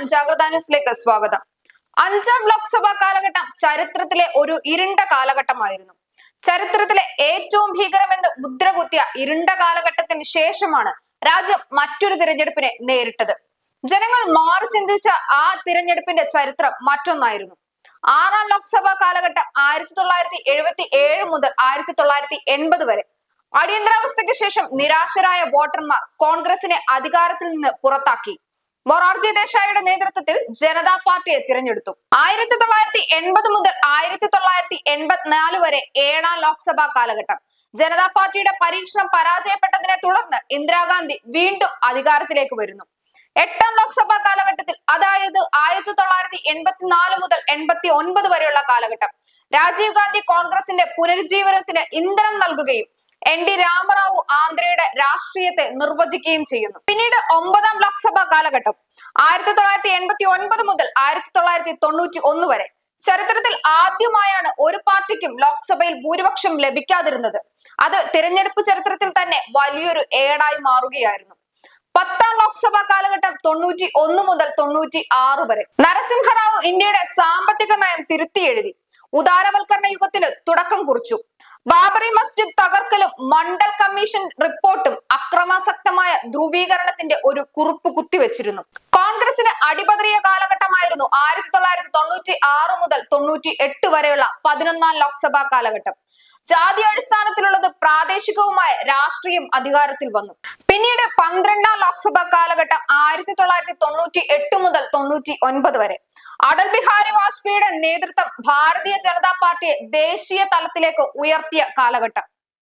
നമസ്കാരം ജാഗ്രത ന്യൂസിലേക്ക് സ്വാഗതം. അഞ്ചാം ലോക്സഭാ കാലഘട്ടം ചരിത്രത്തിലെ ഒരു ഇരുണ്ട കാലഘട്ടമായിരുന്നു. ചരിത്രത്തിലെ ഏറ്റവും ഭീകരമെന്ന് മുദ്രകുത്തിയ ഇരുണ്ട കാലഘട്ടത്തിന് ശേഷമാണ് രാജ്യം മറ്റൊരു തിരഞ്ഞെടുപ്പിനെ നേരിട്ടത്. ജനങ്ങൾ മാറി ചിന്തിച്ച ആ തിരഞ്ഞെടുപ്പിന്റെ ചരിത്രം മറ്റൊന്നായിരുന്നു. ആറാം ലോക്സഭാ കാലഘട്ടം ആയിരത്തി തൊള്ളായിരത്തി എഴുപത്തി ഏഴ് മുതൽ ആയിരത്തി തൊള്ളായിരത്തി എൺപത് വരെ. അടിയന്തരാവസ്ഥയ്ക്ക് ശേഷം നിരാശരായ വോട്ടർമാർ കോൺഗ്രസിനെ അധികാരത്തിൽ നിന്ന് പുറത്താക്കി. മൊറാർജി ദേശായിയുടെ നേതൃത്വത്തിൽ ജനതാ പാർട്ടിയെ തിരഞ്ഞെടുത്തു. ആയിരത്തി തൊള്ളായിരത്തി എൺപത് മുതൽ ആയിരത്തി തൊള്ളായിരത്തി എൺപത്തിനാല് വരെ ഏഴാം ലോക്സഭാ കാലഘട്ടം. ജനതാ പാർട്ടിയുടെ പരീക്ഷണം പരാജയപ്പെട്ടതിനെ തുടർന്ന് ഇന്ദിരാഗാന്ധി വീണ്ടും അധികാരത്തിലേക്ക് വരുന്നു. എട്ടാം ലോക്സഭാ കാലഘട്ടത്തിൽ അതായത് എൺപത്തിനാല് മുതൽ എൺപത്തി ഒൻപത് വരെയുള്ള കാലഘട്ടം. രാജീവ് ഗാന്ധി കോൺഗ്രസിന്റെ പുനരുജ്ജീവനത്തിന് ഇന്ധനം നൽകുകയും എൻ ഡി രാമറാവു ആന്ധ്രയുടെ രാഷ്ട്രീയത്തെ നിർവചിക്കുകയും ചെയ്യുന്നു. പിന്നീട് ഒമ്പതാം ലോക്സഭാ കാലഘട്ടം. ആയിരത്തി തൊള്ളായിരത്തി എൺപത്തി ഒൻപത് മുതൽ ആയിരത്തി തൊള്ളായിരത്തി തൊണ്ണൂറ്റി ഒന്ന് വരെ ചരിത്രത്തിൽ ആദ്യമായാണ് ഒരു പാർട്ടിക്കും ലോക്സഭയിൽ ഭൂരിപക്ഷം ലഭിക്കാതിരുന്നത്. അത് തിരഞ്ഞെടുപ്പ് ചരിത്രത്തിൽ തന്നെ വലിയൊരു ഏടായി മാറുകയായിരുന്നു. പത്താം ലോക്സഭാ കാലഘട്ടം തൊണ്ണൂറ്റി ഒന്ന് മുതൽ തൊണ്ണൂറ്റി ആറ് വരെ. നരസിംഹറാവു ഇന്ത്യയുടെ സാമ്പത്തിക നയം തിരുത്തി എഴുതി. ഉദാരവൽക്കരണ യുഗത്തിന് തുടക്കം കുറിച്ചു. ബാബറി മസ്ജിദ് തകർക്കലും മണ്ഡൽ കമ്മീഷൻ റിപ്പോർട്ടും അക്രമാസക്തമായ ധ്രുവീകരണത്തിന്റെ ഒരു കുറിപ്പ് കുത്തിവെച്ചിരുന്നു. കോൺഗ്രസിന് അടിപതറിയ കാലഘട്ടമായിരുന്നു ആയിരത്തി തൊണ്ണൂറ്റി ആറ് മുതൽ തൊണ്ണൂറ്റി എട്ട് വരെയുള്ള പതിനൊന്നാം ലോക്സഭാ കാലഘട്ടം. ജാതി അടിസ്ഥാനത്തിലുള്ളത് പ്രാദേശികവുമായ രാഷ്ട്രീയം അധികാരത്തിൽ വന്നു. പിന്നീട് പന്ത്രണ്ടാം ലോക്സഭാ കാലഘട്ടം ആയിരത്തി തൊള്ളായിരത്തി തൊണ്ണൂറ്റി എട്ട് മുതൽ തൊണ്ണൂറ്റി ഒൻപത് വരെ. അടൽ ബിഹാരി വാജ്പേയിയുടെ നേതൃത്വം ഭാരതീയ ജനതാ പാർട്ടിയെ ദേശീയ തലത്തിലേക്ക് ഉയർത്തിയ കാലഘട്ടം.